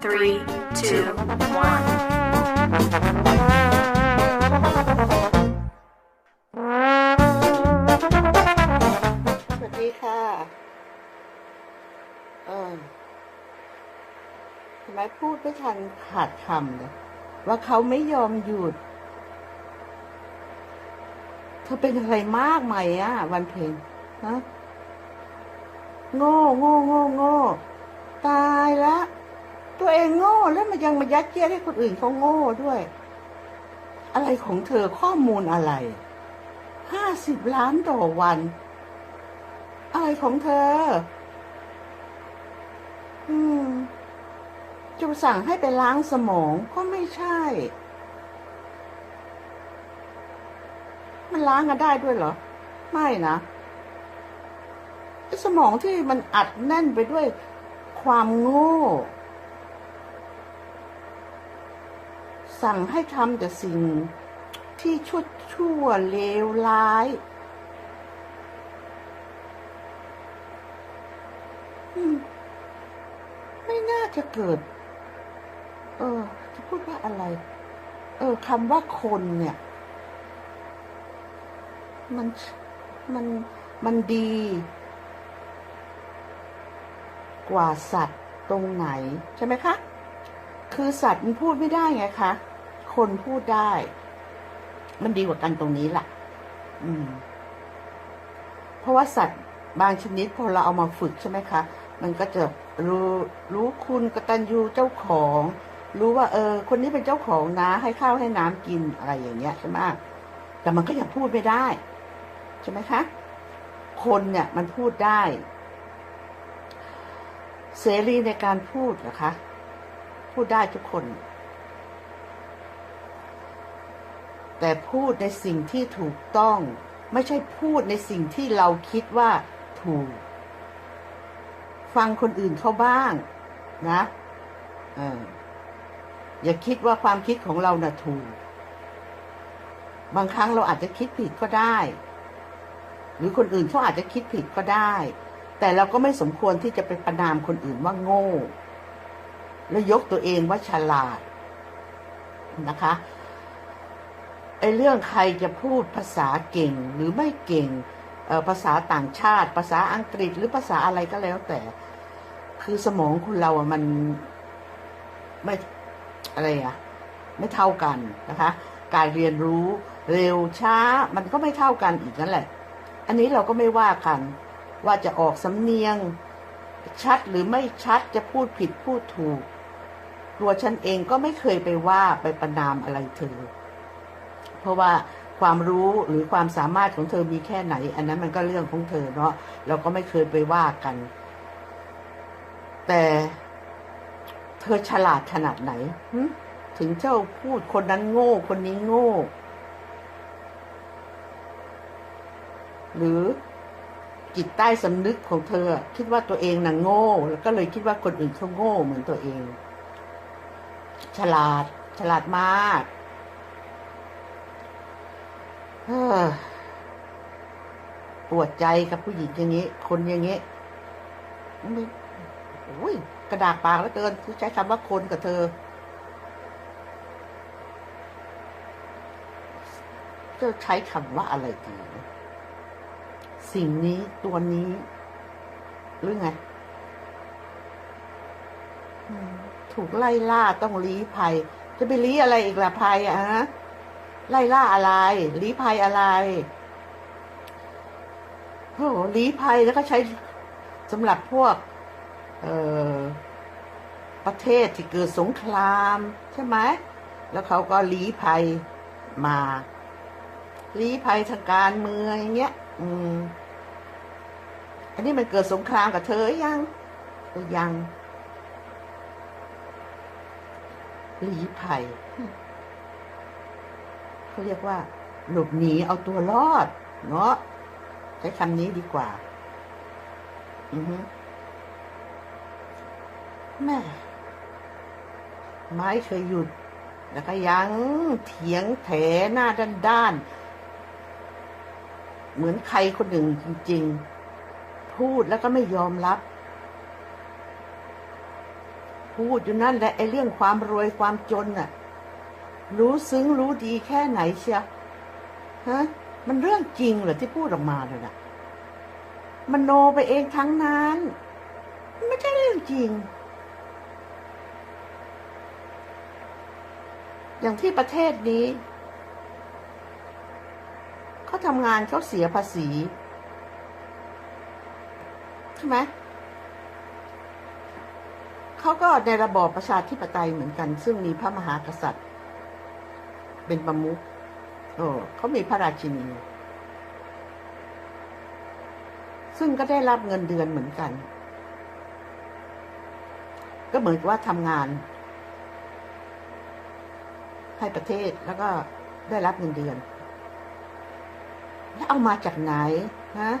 three, two, one. สวัสดีค่ะ เออทำไมพูดไม่ทันขาดคำเลยว่าเขาไม่ยอมหยุด เธอเป็นอะไรมากไหมอะวันเพ็ญฮะโง่โง่โง่โง่ตายละ ตัวเองโง่แล้วมันยังมายัดเยียดให้คนอื่นเขาโง่ด้วย อะไรของเธอข้อมูลอะไรห้าสิบล้านต่อวัน อะไรของเธอ อืมจะสั่งให้ไปล้างสมองก็ไม่ใช่ มันล้างกันได้ด้วยเหรอ ไม่นะสมองที่มันอัดแน่นไปด้วยความโง่ สั่งให้ทำแต่สิ่งที่ชั่วชั่วเลวร้าย ไม่น่าจะเกิด เออ จะพูดว่าอะไร เออคำว่าคนเนี่ย มัน มัน มันดี กว่าสัตว์ตรงไหน ใช่ไหมคะ คือสัตว์มันพูดไม่ได้ไงคะ คนพูดได้ มันดีกว่ากันตรงนี้แหละอืม เพราะว่าสัตว์บางชนิดพอเราเอามาฝึกใช่ไหมคะ มันก็จะรู้รู้คุณกตัญญูเจ้าของ รู้ว่า เออ คนนี้เป็นเจ้าของนะให้ข้าวให้น้ำกินอะไรอย่างเงี้ยใช่ไหมแต่มันก็ยังพูดไม่ได้ ใช่ไหมคะ คนเนี่ย มันพูดได้ เสรีในการพูดเหรอคะ พูดได้ทุกคน แต่พูดในสิ่งที่ถูกต้อง ไม่ใช่พูดในสิ่งที่เราคิดว่าถูก ฟังคนอื่นเขาบ้าง นะอออย่าคิดว่าความคิดของเราน่ะถูก บางครั้งเราอาจจะคิดผิดก็ได้ หรือคนอื่นเขาอาจจะคิดผิดก็ได้ แต่เราก็ไม่สมควรที่จะไปประนามคนอื่นว่าโง่ แล้วยกตัวเองว่าฉลาดนะคะ ไอ้เรื่องใครจะพูดภาษาเก่งหรือไม่เก่งภาษาต่างชาติ ภาษาอังกฤษหรือภาษาอะไรก็แล้วแต่ คือสมองคุณเราอะมันไม่อะไรอะไม่เท่ากันนะคะ การเรียนรู้เร็วช้ามันก็ไม่เท่ากันอีกนั่นแหละ อันนี้เราก็ไม่ว่ากัน ว่าจะออกสำเนียงชัดหรือไม่ชัดจะพูดผิดพูดถูก ตัวฉันเองก็ไม่เคยไปว่าไปประนามอะไรเธอ เพราะว่าความรู้หรือความสามารถของเธอมีแค่ไหน อันนั้นมันก็เรื่องของเธอเนาะเราก็ไม่เคยไปว่ากัน แต่เธอฉลาดขนาดไหนถึงเจ้าพูดคนนั้นโง่ คนนี้โง่ หรือจิตใต้สำนึกของเธอ คิดว่าตัวเองน่ะโง่ แล้วก็เลยคิดว่าคนอื่นเขาโง่เหมือนตัวเอง ฉลาด ฉลาดมาก ปวดใจกับผู้หญิงอย่างนี้ คนอย่างนี้ไม่โอ้ยกระดากปากแล้วเกินใช้คำว่าคนกับเธอ จะใช้คำว่าอะไรดี สิ่งนี้ตัวนี้ หรือไง ถูกไล่ล่าต้องลี้ภัย จะไปลี้อะไรอีกล่ะภัยอะฮะ ไล่ล่าอะไรลี้ภัยอะไรโอ้โหลี้ภัยแล้วก็ใช้สำหรับพวก เอ่อประเทศที่เกิดสงคราม ใช่ไหม แล้วเขาก็ลี้ภัยมาลี้ภัยทางการเมืองอย่างเงี้ย อืม อันนี้มันเกิดสงครามกับเธอยังยังลี้ภัย เขาเรียกว่า หลบหนีเอาตัวรอด เนาะใช้คำนี้ดีกว่า อือฮึแม่ไม้เคยหยุด แล้วก็ยังเถียงแถหน้าด้านด้านๆเหมือนใครคนหนึ่งจริง ๆ พูดแล้วก็ไม่ยอมรับ พูดอยู่นั่นแหละไอ้เรื่องความรวยความจนน่ะ รู้ซึ้งรู้ดีแค่ไหนเชียวฮะมันเรื่องจริงเหรอที่พูดออกมาเลยนะมันโนไปเองทั้งนั้นมันไม่ใช่เรื่องจริง อย่างที่ประเทศนี้เขาทำงานเขาเสียภาษีใช่ไหมเขาก็ในระบอบประชาธิปไตยเหมือนกัน ซึ่งมีพระมหากษัตริย์ เป็นประมุขโอ้เขามีพระราชินี ซึ่งก็ได้รับเงินเดือนเหมือนกัน ก็เหมือนว่าทำงาน ให้ประเทศแล้วก็ได้รับเงินเดือน แล้วเอามาจากไหนฮะ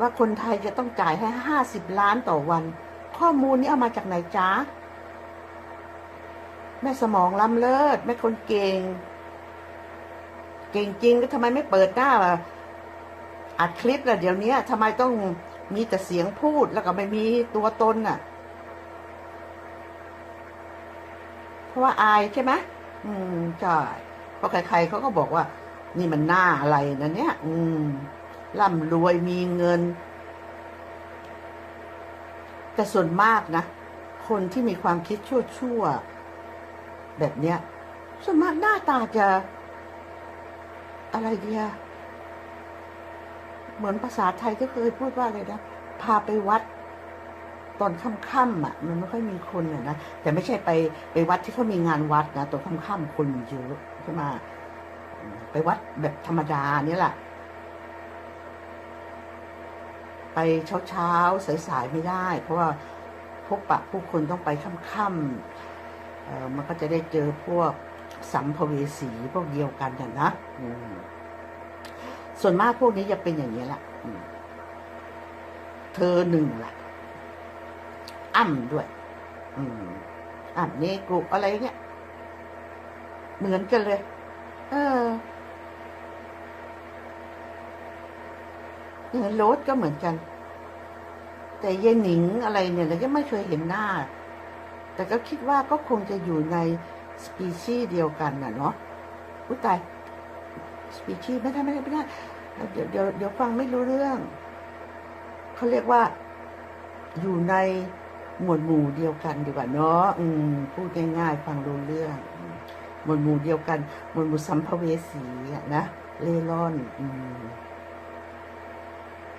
ว่าคนไทยจะต้องจ่ายให้ห้าสิบล้านต่อวัน ข้อมูลนี้เอามาจากไหนจ๊ะ แม่สมองล้ำเลิศแม่คนเก่ง เก่งจริงก็ทำไมไม่เปิดหน้าล่ะอัดคลิปล่ะเดี๋ยวนี้ทำไมต้องมีแต่เสียงพูดแล้วก็ไม่มีตัวตนน่ะ เพราะว่าอายใช่ไหมอืมใช่เพราะใครๆเขาก็บอกว่า นี่มันหน้าอะไรนะเนี่ย อืมร่ำรวยมีเงิน แต่ส่วนมากนะ คนที่มีความคิดชั่วๆ แบบเนี้ยส่วนมากหน้าตาจะ อะไรเดียเหมือนภาษาไทยก็เคยพูดว่าอะไรนะพาไปวัดตอนค่ำๆอะ มันไม่ค่อยมีคนอะนะแต่ไม่ใช่ไปไปวัดที่เขามีงานวัดนะตอนค่ำๆคนเยอะใช่ไหมไปวัดแบบธรรมดาเนี่ยแหละไปเช้าๆสายๆไม่ได้ เพราะว่าพบปะผู้คนต้องไปค่ำๆ มันก็จะได้เจอพวกสัมภเวสีพวกเดียวกันน่ะนะอืมส่วนมากพวกนี้จะเป็นอย่างนี้ยแหละอืมเธอหนึ่งล่ะอ่ำด้วย อืมอ่ำนี่กรุอะไรเนี่ยเหมือนกันเลย เออเงินโรสก็เหมือนกัน แต่ยายหนิงอะไรเนี่ยเราก็ไม่เคยเห็นหน้า แต่ก็คิดว่าก็คงจะอยู่ในสปีชีส์เดียวกันน่ะเนาะอุ้ยตายสปีชีส์ไม่ได้ไม่ได้ไม่ได้เดี๋ยวเดี๋ยวเดี๋ยวฟังไม่รู้เรื่องเขาเรียกว่าอยู่ในหมวดหมู่เดียวกันดีกว่าเนาะอืมพูดง่ายๆฟังรู้เรื่อง หมวดหมู่เดียวกัน หมวดหมู่สัมภเวสีอะนะเล่ร่อน อืม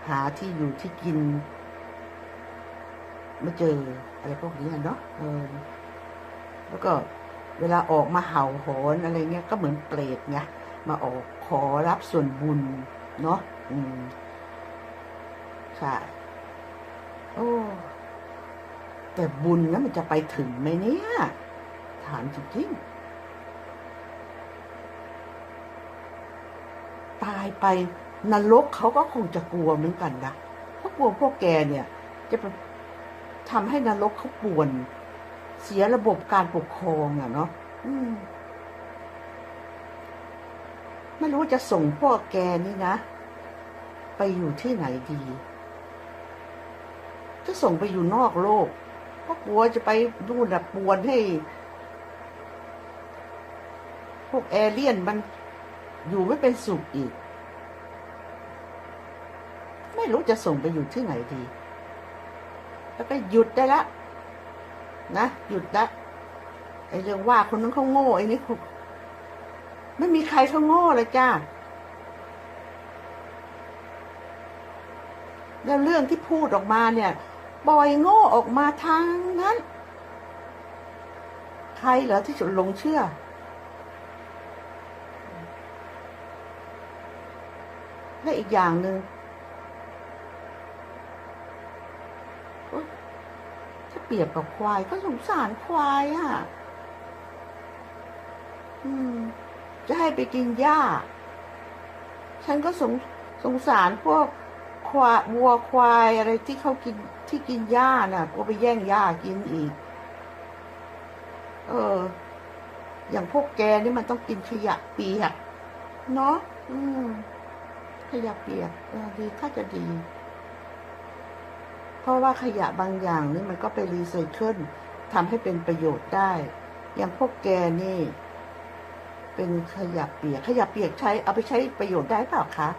หาที่อยู่ที่กิน ไม่เจออะไรพวกนี้เนาะเออแล้วก็เวลาออกมาเห่าหอนอะไรเงี้ยก็เหมือนเปรตไงมาออกขอรับส่วนบุญเนาะอืมใช่โอ้แต่บุญแล้วมันจะไปถึงไหมเนี่ยถามจริงๆตายไปนรกเขาก็คงจะกลัวเหมือนกันนะเพราะกลัวพวกแกเนี่ย จะไป ทำให้นรกเขาป่วน เสียระบบการปกครองอะเนาะอืมไม่รู้จะส่งพวกแกนี่นะ ไปอยู่ที่ไหนดี จะส่งไปอยู่นอกโลกเพราะกลัวจะไปดูนะปวนให้ พวกแอเลี่ยนมันอยู่ไม่เป็นสุขอีก ไม่รู้จะส่งไปอยู่ที่ไหนดี แล้วก็หยุดได้ละนะหยุดละไอ้เรื่องว่าคนนั้นเขาโง่ไอ้นี่เขาไม่มีใครเขาโง่เลยจ้าแล้วเรื่องที่พูดออกมาเนี่ยปล่อยโง่ออกมาทางนั้น ใครเหรอที่จะหลงเชื่อ และอีกอย่างหนึ่งอ๊ยถ้า เปรียบกับควายก็สงสารควายอะจะให้ไปกินหญ้า ฉันก็สงสงสารพวกควายวัวควายอะไรที่เขากินที่กินหญ้าน่ะก็ไปแย่งหญ้ากินอีก เออ อย่างพวกแกนี่มันต้องกินขยะเปียกเนาะอืมขยะเปียกดีถ้าจะดี ราะว่าขยะบางอย่างนี่มันก็ไปรีไซเคิลทำให้เป็นประโยชน์ได้ อย่างพวกแกนี่ เป็นขยะเปียก ขยะเปียกใช้ เอาไปใช้ประโยชน์ได้เปล่าคะ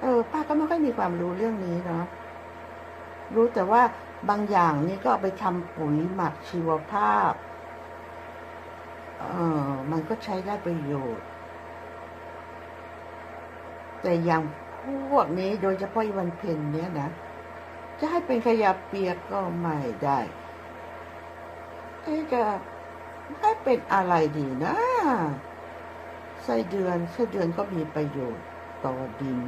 เออ ป้าก็ไม่ค่อยมีความรู้เรื่องนี้เนาะ รู้แต่ว่าบางอย่างนี่ก็เอาไปทำปุ๋ยหมักชีวภาพ เออมันก็ใช้ได้ประโยชน์ แต่อย่างพวกนี้โดยเฉพาะวันเพ็ญเนี่ยนะ จะให้เป็นขยะเปียกก็ไม่ได้เอ๊ะจะให้เป็นอะไรดีนะไส้เดือนไส้เดือนก็มีประโยชน์ต่อดิน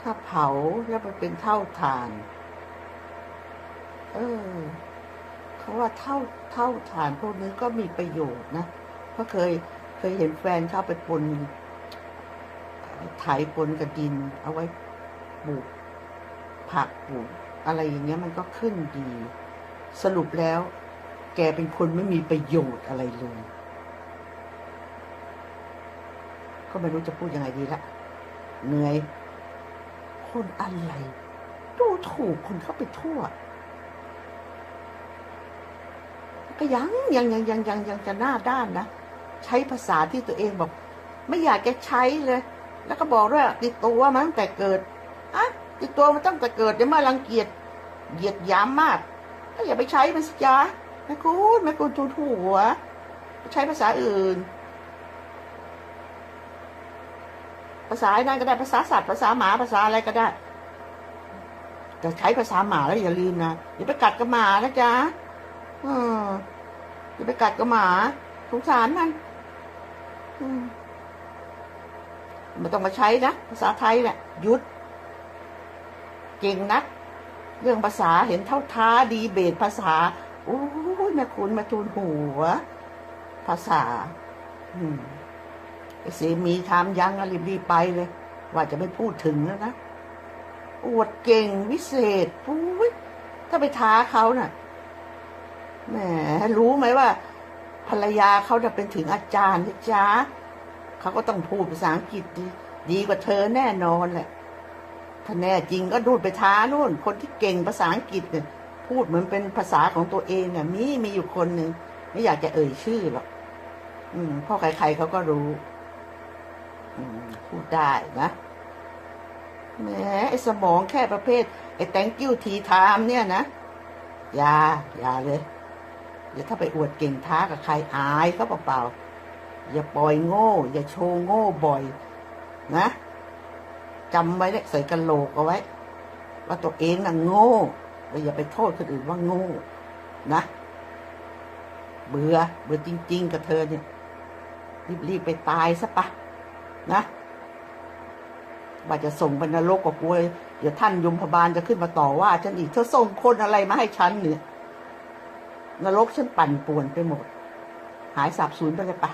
ถ้าเผาแล้วมันเป็นเท่าฐาน เออเขาว่าเท่าเท่าฐานพวกนี้ก็มีประโยชน์นะเพราะเคยเคยเห็นแฟนเข้าไปปนเอ่อไถปนกับดินเอาไว้ ปลูกผักปลูกอะไรอย่างเงี้ยมันก็ขึ้นดี สรุปแล้ว แกเป็นคนไม่มีประโยชน์อะไรเลย ก็ไม่รู้จะพูดยังไงดีละเหนื่อย คนอะไร ดูถูกคนเข้าไปทั่ว ก็ยังยังยังยังยังยังจะหน้าด้านนะ ใช้ภาษาที่ตัวเองบอก ไม่อยากจะใช้เลย แล้วก็บอกด้วยติดตัวมาตั้งแต่เกิด อะติดตัวมาตั้งแต่เกิดจะมารังเกียจเหยียดหยามมาก ก็อย่าไปใช้มันสิจ้าแม่คุณแม่คุณทูถูหัวใช้ภาษาอื่น ภาษาไอ้นั่นก็ได้ภาษาสัตว์ภาษาหมาภาษาอะไรก็ได้แต่ใช้ภาษาหมาแล้วอย่าลืมนะอย่าไปกัดกับหมานะจ๊ะอืมอย่าไปกัดกับหมาสงสารมันอืมไม่ต้องมาใช้นะภาษาไทยเนี่ยหยุด เก่งนัก เรื่องภาษาเห็นเท่าท้าดีเบตภาษาโอ้ยแม่คุณมาทูลหัว ภาษา อืมไอ้เสมีทำยังอะรีบๆไปเลย ว่าจะไม่พูดถึงแล้วนะอวดเก่งวิเศษปุ้ยถ้าไปท้าเขาน่ะแหมรู้ไหมว่า ภรรยาเขาจะเป็นถึงอาจารย์นะจ๊ะเขาก็ต้องพูดภาษาอังกฤษดีดีกว่าเธอแน่นอนแหละ ถ้าแน่จริงก็ดูดไปท้านู่น คนที่เก่งภาษาอังกฤษเนี่ยพูดเหมือนเป็นภาษาของตัวเองน่ะมีมีอยู่คนหนึ่งไม่อยากจะเอ่ยชื่อหรอกอืมพ่อใครๆเขาก็รู้ อืมพูดได้นะแหมไอ้สมองแค่ประเภท ไอ้ thank you ทีไทม์เนี่ยนะอย่าอย่าเลย เดี๋ยวถ้าไปอวดเก่งท้ากับใครอายเขาเปล่าๆอย่าปล่อยโง่ อย่าโชว์โง่บ่อย นะ จำไว้เลยใส่กระโหลกเอาไว้ ว่าตัวเองน่ะโง่แล้วอย่าไปโทษคนอื่นว่าโง่นะ เบื่อเบื่อจริง ๆ กับเธอเนี่ยรีบๆไปตายซะปะ นะว่าจะส่งไปนรกกับกลัวเดี๋ยวท่านยมพบาลจะขึ้นมาต่อว่าฉันอีกเธอส่งคนอะไรมาให้ฉันเนี่ยนรกฉันปั่นป่วนไปหมด หายสาบสูญไปเลยปะ